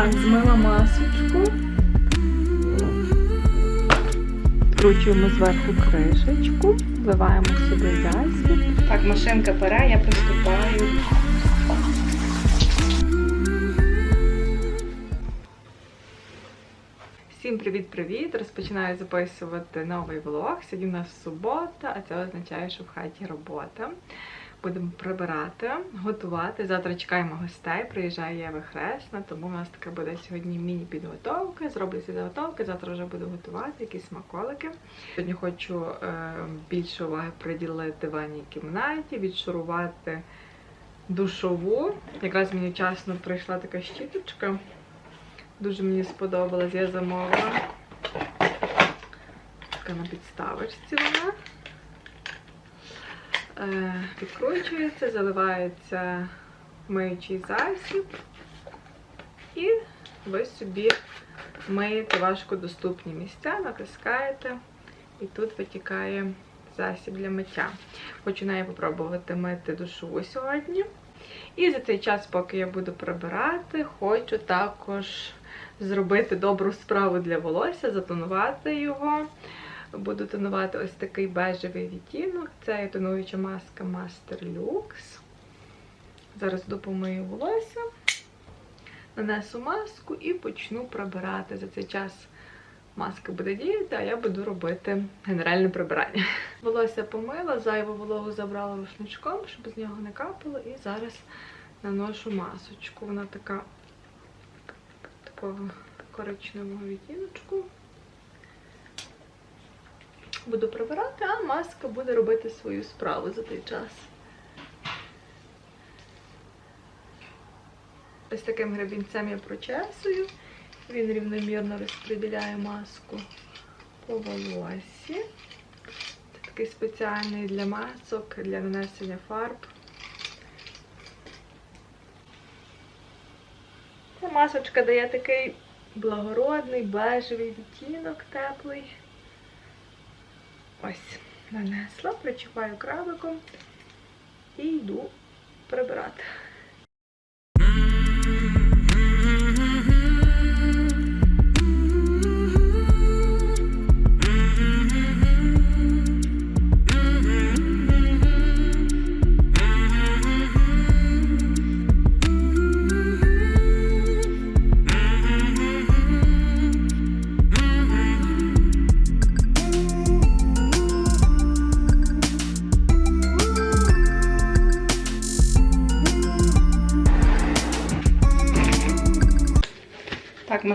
Так, змила масочку. Вкручуємо зверху кришечку, вливаємо сюди засіб. Так, машинка пора, я приступаю. Всім привіт-привіт! Розпочинаю записувати новий влог. Сьогодні у нас субота, а це означає, що в хаті робота. Будемо прибирати, готувати. Завтра чекаємо гостей. Приїжджає Єва Хресна, тому у нас така буде сьогодні міні-підготовка. Зроблю ці заготовки, завтра вже буду готувати якісь смаколики. Сьогодні хочу е, більше уваги приділити ванній кімнаті, відшурувати душову. Якраз мені вчасно прийшла така щіточка. Дуже мені сподобалась, я замовила. Така на підставочці вона. Е, Відкручується, заливається миючий засіб. І ви собі миєте важкодоступні місця, натискаєте, і тут витікає засіб для миття. Починаю попробувати мити душову сьогодні. І за цей час, поки я буду прибирати, хочу також зробити добру справу для волосся, затонувати його. Буду тонувати ось такий бежевий відтінок. Це тонуюча маска Master Lux. Зараз допомию волосся, нанесу маску і почну прибирати. За цей час маска буде діяти, а я буду робити генеральне прибирання. Волосся помила, зайву вологу забрала рушничком, щоб з нього не капало. І зараз наношу масочку. Вона така такого коричневого відтіночку. Буду прибирати, а маска буде робити свою справу за той час. Ось таким гребінцем я прочесую. Він рівномірно розподіляє маску по волосі. Це такий спеціальний для масок, для нанесення фарб. Ця масочка дає такий благородний, бежевий відтінок теплий. Ось, нанесла, причіпаю крабиком і йду прибирати.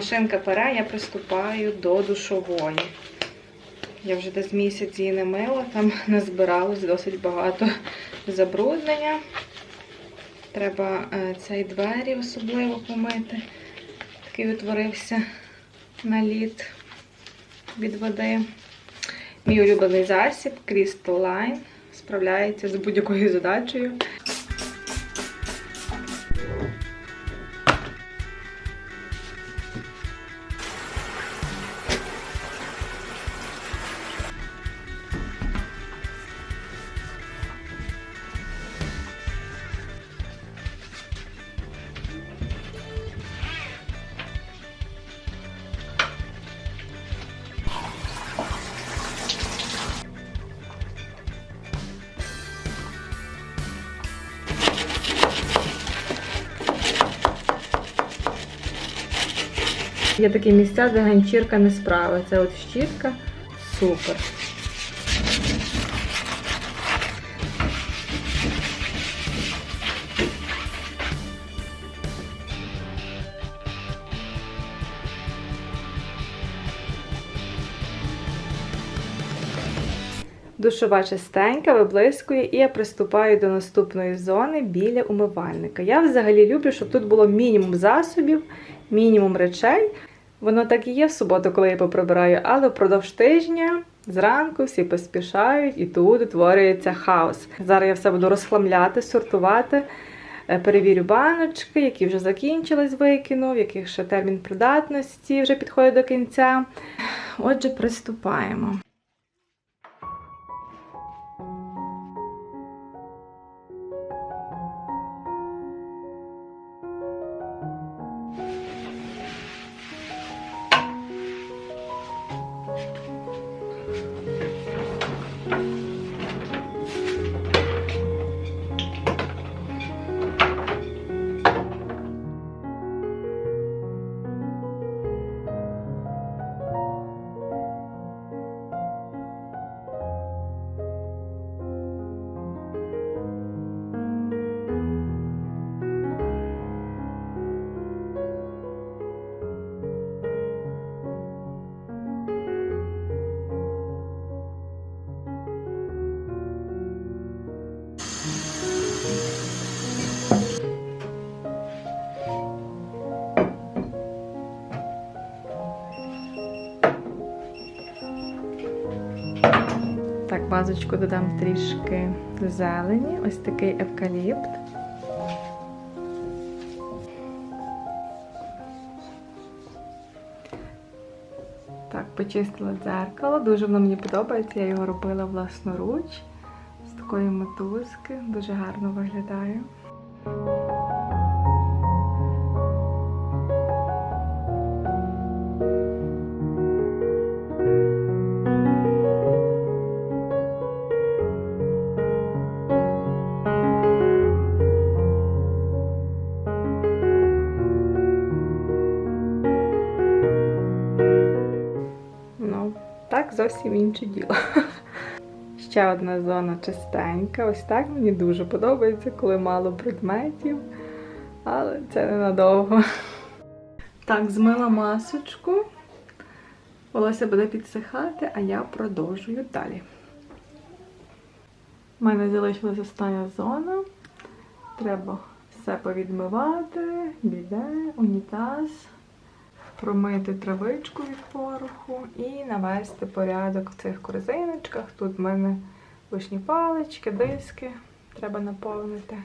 Машинка пора, я приступаю до душової. Я вже десь місяць її не мила, там назбиралось досить багато забруднення. Треба е, цей двері особливо помити. Такий утворився наліт від води. Мій улюблений засіб Crystal Line справляється з будь-якою задачею. Є такі місця, де ганчірка не справиться. От щітка супер. Душова чистенька, виблискує, і я приступаю до наступної зони біля умивальника. Я взагалі люблю, щоб тут було мінімум засобів, мінімум речей. Воно так і є в суботу, коли я поприбираю, але впродовж тижня зранку всі поспішають і тут утворюється хаос. Зараз я все буду розхламляти, сортувати. Е, Перевірю баночки, які вже закінчились, викину, в яких ще термін придатності вже підходить до кінця. Отже, приступаємо. Вазочку додам трішки зелені, ось такий евкаліпт. Так, почистила дзеркало. Дуже воно мені подобається. Я його робила власноруч з такої мотузки. Дуже гарно виглядає. Зовсім інше діло. Ще одна зона чистенька. Ось так мені дуже подобається, коли мало предметів. Але це ненадовго. Так, змила масочку. Волосся буде підсихати, а я продовжую далі. У мене залишилася остання зона. Треба все повідмивати, біде, унітаз промити травичку від пороху і навести порядок в цих корзиночках. Тут в мене вишні палички, диски треба наповнити.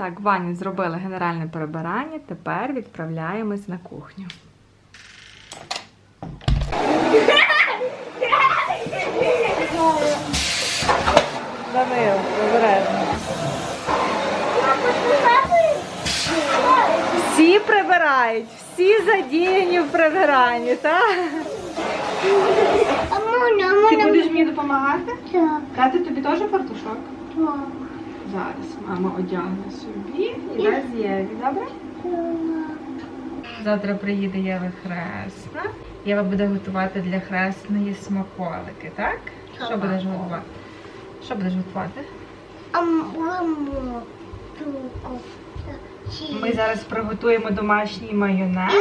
Так, Вані зробили генеральне прибирання, тепер відправляємось на кухню. Данил, обережно. Всі прибирають, всі задіяні в прибиранні, так? Ти будеш мені допомагати? так, Кати, тобі теж фартушок? так, Зараз мама одягне собі і дасть Єві, добре? Завтра приїде Єва Хресна. Єва буде готувати для хресної смаколики, так? Що будеш готувати? Що будеш готувати? Ми зараз приготуємо домашній майонез,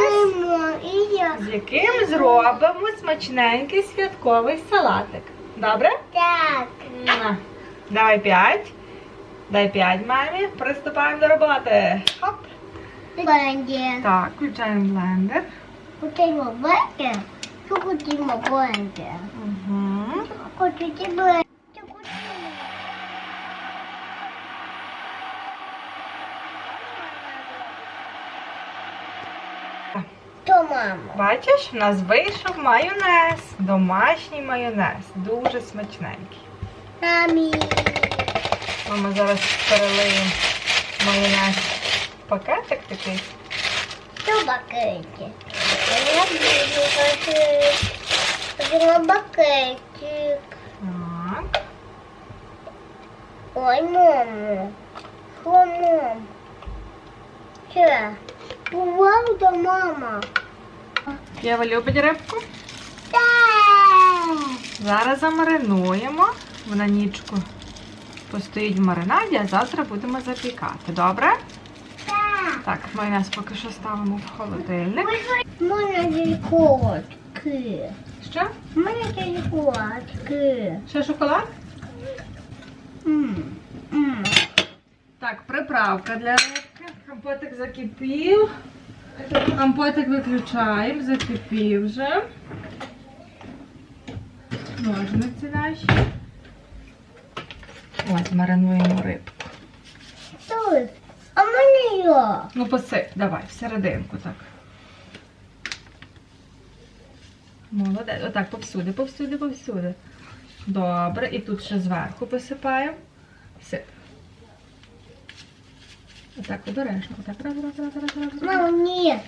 з яким зробимо смачненький святковий салатик. Добре? Так. Давай п'ять. Дай п'ять мамі. Приступаємо до роботи. Хоп. Бенді. Так, включаємо блендер. Хотімо бенді. Що хотімо бенді? Угу. Хочете мамо. Бачиш, у нас вийшов майонез. Домашній майонез. Дуже смачненький. Мамі. Мама зараз перелиє майонез в пакетик такий. Що бакеті? Я буду. Хотімо бакетик. Так. Ой, мамо. Що, мам? Що? Правда, мама? Єва любить рибку. Так. Зараз замаринуємо. Вона нічку постоїть в маринаді, а завтра будемо запікати. Добре? Так. Так, майонез поки що ставимо в холодильник. Можна дількотки. Що? Можна дількотки. Ще шоколад? М, м. Так, приправка для рибки. Компотик закипів. Компотик виключаємо, закипів вже. Ножниці наші. От, маринуємо рибку. Тут. А мене йо. Ну, посип, давай, всерединку так. Молодець. Отак, повсюди, повсюди, повсюди. Добре, і тут ще зверху посипаємо. Сип. Отак обережно. Отак, раз, раз, раз, раз. раз. Мама, ні.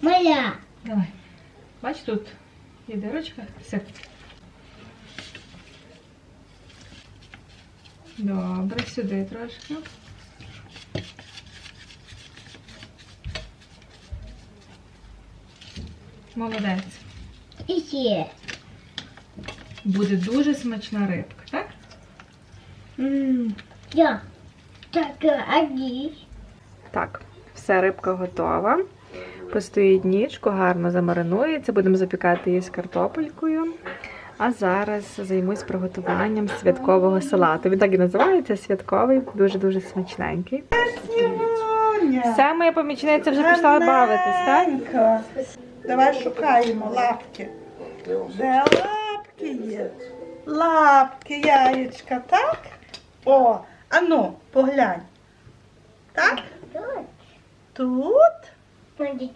Моя. Давай. Бач, тут є дирочка. Сип. Добре, сюди трошки. Молодець. І ще. Буде дуже смачна рибка, так? Я. Так, один. Так, все, рибка готова. Постоїть нічку, гарно замаринується. Будемо запікати її з картопелькою. А зараз займусь приготуванням святкового салату. Він так і називається святковий, дуже-дуже смачненький. Все, моя помічниця вже пішла бавитись, так? Давай шукаємо лапки. Де лапки є? Лапки, яєчка, так? О, ану, поглянь. Так? Тут. Тут? Тут?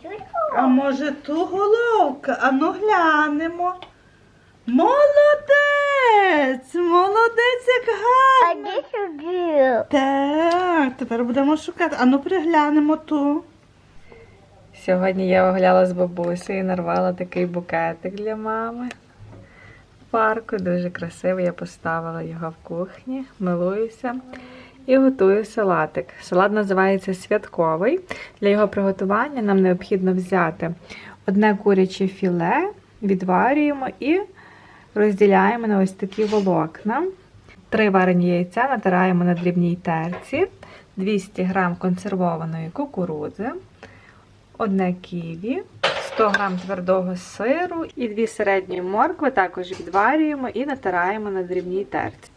А може ту головка? Ану глянемо. Молодець! Молодець, як гарно. де сюди? Так, тепер будемо шукати. Ану, приглянемо ту. Сьогодні я огляла з бабусею і нарвала такий букетик для мами. В парку дуже красивий. Я поставила його в кухні, милуюся і готую салатик. Салат називається святковий. Для його приготування нам необхідно взяти одне куряче філе, відварюємо і розділяємо на ось такі волокна. Три варені яйця натираємо на дрібній терці, 200 г консервованої кукурудзи, одне ківі, 100 г твердого сиру і дві середні моркви також відварюємо і натираємо на дрібній терці.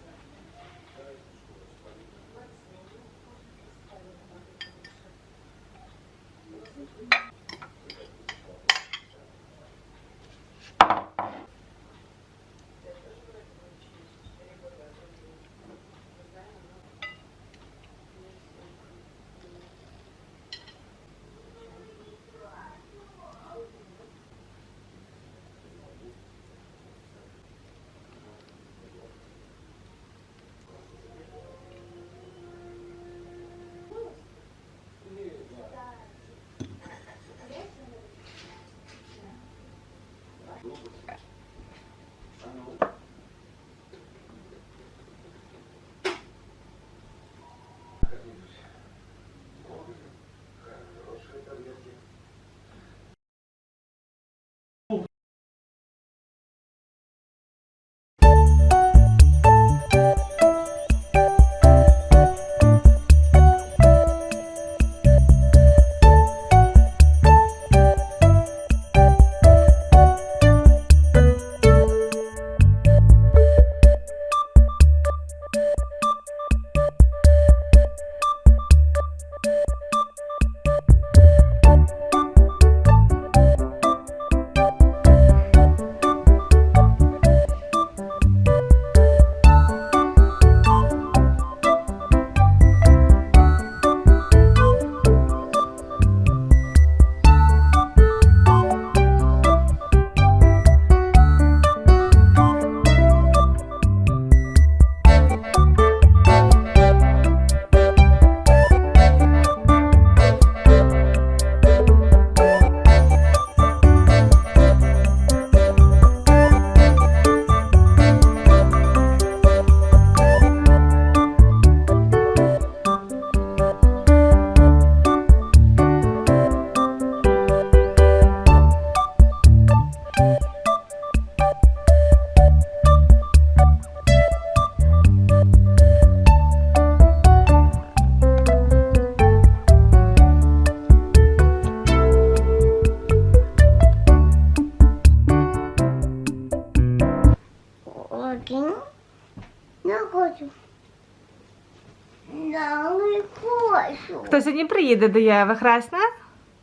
Приїде до Єви, Хресна?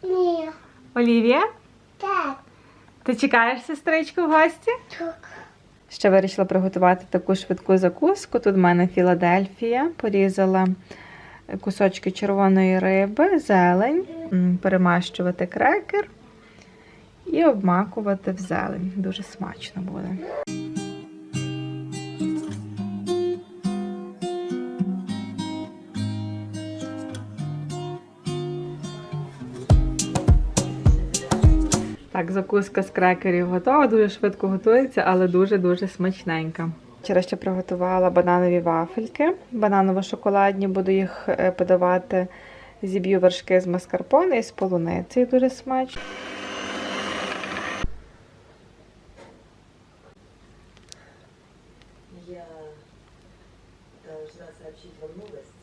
Ні. Олівія? Так. Ти чекаєш сестричку в гості? Так. Ще вирішила приготувати таку швидку закуску. Тут в мене Філадельфія. Порізала кусочки червоної риби, зелень, перемащувати крекер і обмакувати в зелень. Дуже смачно буде. Так, закуска з крекерів готова, дуже швидко готується, але дуже-дуже смачненька. Вчора ще приготувала бананові вафельки, бананово-шоколадні, буду їх е, подавати. Зіб'ю вершки з маскарпоне і з полуниці. Дуже смачно. Я должна сообщить вам новость.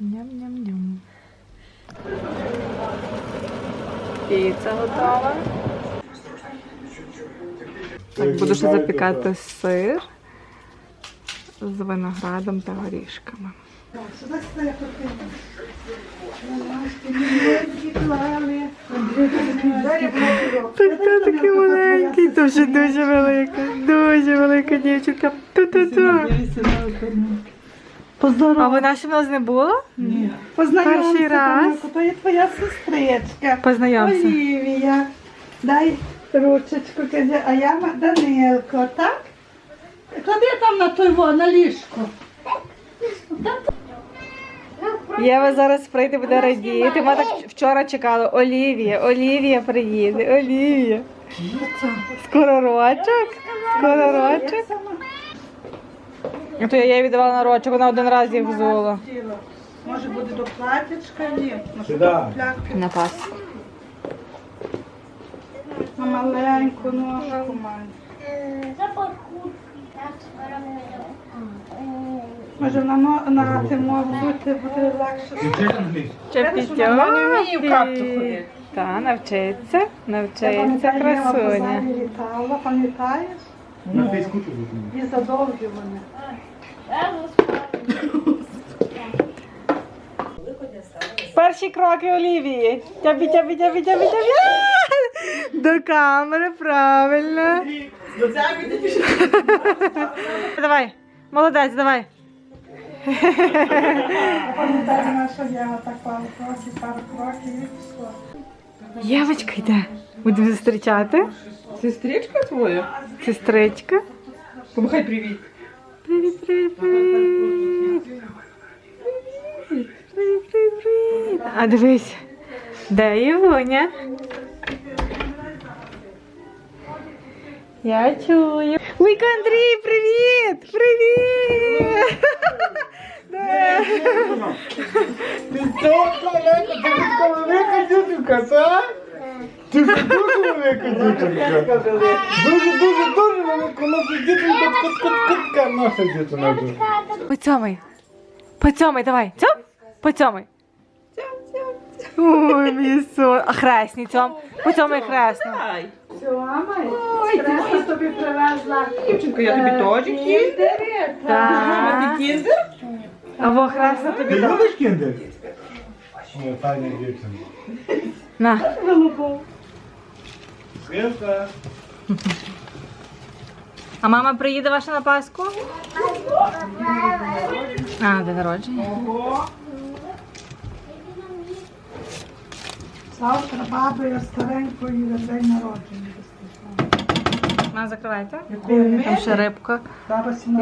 Ням-ням-ням. Піца готова. Так, буду ще запікати сир з виноградом та горішками. Сюди сюди потрібно. Маленькі клали. Так, та такий маленький, то вже дуже велика, дуже велика дівчинка. Ту-ту-ту. А вона ще в нас не було? Ні. Познайомся, Перший раз. То є твоя сестричка. Познайомся. Олівія. Дай ручечку, каже, а я Данилко, так? Клади там на той во, на ліжко. Єва зараз прийде, буде радіти. Ми так вчора чекали. Олівія, Олівія приїде, Олівія. Скоро рочок? Скоро рочок? А то я їй віддавала на рочок, вона один раз їх взула. Може буде до платячка? Ні. На Пасху. На маленьку ножку має. Може на, на тимо взути буде легше. Чепітьоки. Та, навчиться, навчиться красуня. Літала, пам'ятаєш? На фейскуті виконує. І задовжувані. Перші кроки Олівії. Тябі, тябі, тябі, тябі, тябі. До камери, правильно. Давай, молодець, давай. Пам'ятаю, наша Єва так пару кроків, пару кроків і пішло. Євочка йде. Будемо зустрічати. Сестричка твоя? Сестричка. Помахай привіт. Привіт, привіт, привіт. Привіт, привіт, привіт. А дивись, де Євуня? Я чую. Ой, Андрій, привіт! Привіт! Да. Ти така велика дівчинка, так? Ти дуже велика дівчинка. Дуже, дуже, дуже велика. Наша дівчинка, наша. Поцьомай. Поцьомай, давай. Цьом? Поцьомай. Ой, мій сон. А хресні цьом. Поцьомай хресну. Ой, ти тобі привезла. Дівчинка, я тобі теж кіндер. Так. кіндер? А хресна тобі. Ти любиш кіндер? Ой, файна дівчинка. На. А мама приїде ваша на Пасху? А, день народження. Завтра бабою старенькою на день народження. На, закривайте. Якої Там ще рибка.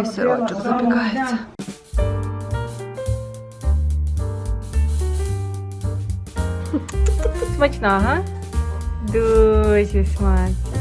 І сирочок запікається. Смачно, га? Дуже смачно.